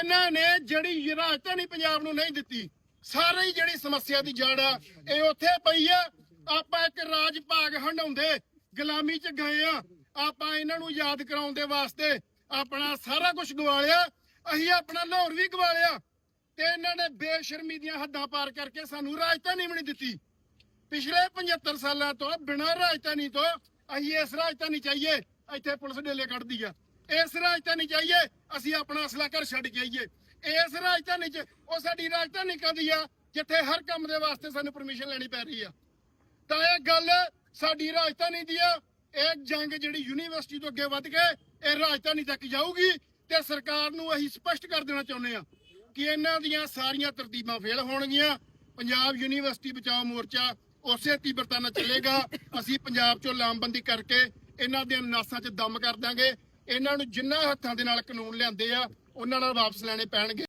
ਇਹਨਾਂ ਨੇ ਜਿਹੜੀ ਰਾਜਧਾਨੀ ਪੰਜਾਬ ਨੂੰ ਨਹੀਂ ਦਿੱਤੀ, ਸਾਰੀ ਜਿਹੜੀ ਸਮੱਸਿਆ ਦੀ ਜੜ ਆ, ਇਹ ਉੱਥੇ ਪਈ ਆ। ਆਪਾਂ ਇੱਕ ਰਾਜ ਭਾਗ ਹੰਡਾਉਂਦੇ ਗੁਲਾਮੀ ਚ ਗਏ ਆ। ਆਪਾਂ ਇਹਨਾਂ ਨੂੰ ਯਾਦ ਕਰਾਉਣ ਦੇ ਵਾਸਤੇ ਆਪਣਾ ਸਾਰਾ ਕੁਝ ਗਵਾ ਅਸੀਂ ਆਪਣਾ ਲਾਹੌਰ ਵੀ ਗਵਾ ਤੇ ਇਹਨਾਂ ਨੇ ਬੇਸ਼ਰਮੀ ਦੀਆਂ ਹੱਦਾਂ ਪਾਰ ਕਰਕੇ ਸਾਨੂੰ ਰਾਜਧਾਨੀ ਵੀ ਨਹੀਂ ਦਿੱਤੀ। ਪਿਛਲੇ 75 ਸਾਲਾਂ ਤੋਂ, ਬਿਨਾਂ ਰਾਜਧਾਨੀ ਤੋਂ, ਅਸੀਂ ਇਸ ਰਾਜਧਾਨੀ ਚਾਹੀਏ, ਇੱਥੇ ਪੁਲਿਸ ਡੇਲੇ ਕੱਢਦੀ ਆ। ਇਸ ਰਾਜਧਾਨੀ ਚਾਹੀਏ ਅਸੀਂ ਆਪਣਾ ਅਸਲਾ ਘਰ ਛੱਡ ਕੇ ਆਈਏ। ਇਸ ਰਾਜਧਾਨੀ 'ਚ ਉਹ ਸਾਡੀ ਰਾਜਧਾਨੀ ਕਦੀ ਆ? ਜਿੱਥੇ ਹਰ ਕੰਮ ਦੇ ਵਾਸਤੇ ਸਾਨੂੰ ਪਰਮਿਸ਼ਨ ਲੈਣੀ ਪੈ ਰਹੀ ਆ। ਤਾਂ ਇਹ ਗੱਲ ਸਾਡੀ ਰਾਜਧਾਨੀ ਦੀ ਆ। ਇਹ ਜੰਗ ਜਿਹੜੀ ਯੂਨੀਵਰਸਿਟੀ ਤੋਂ ਅੱਗੇ ਵੱਧ ਕੇ ਇਹ ਰਾਜਧਾਨੀ ਤੱਕ ਜਾਊਗੀ ਤੇ ਸਰਕਾਰ ਨੂੰ ਅਸੀਂ ਸਪਸ਼ਟ ਕਰ ਦੇਣਾ ਚਾਹੁੰਦੇ ਆ ਕਿ ਇਹਨਾਂ ਦੀਆਂ ਸਾਰੀਆਂ ਤਰਤੀਬਾਂ ਫੇਲ ਹੋਣਗੀਆਂ। ਪੰਜਾਬ ਯੂਨੀਵਰਸਿਟੀ ਬਚਾਓ ਮੋਰਚਾ ਉਸੇ ਤੀਬਰਤਾ ਨਾਲ ਚੱਲੇਗਾ। ਅਸੀਂ ਪੰਜਾਬ ਚੋਂ ਲਾਮਬੰਦੀ ਕਰਕੇ ਇਹਨਾਂ ਦੀਆਂ ਨਾਸਾਂ 'ਚ ਦਮ ਕਰ ਦਾਂਗੇ ਇਹਨਾਂ ਨੂੰ ਜਿੰਨਾ ਹੱਥਾਂ ਦੇ ਨਾਲ ਕਾਨੂੰਨ ਲਿਆਂਦੇ ਆ ਉਹਨਾਂ ਨਾਲ ਵਾਪਸ ਲੈਣੇ ਪੈਣਗੇ।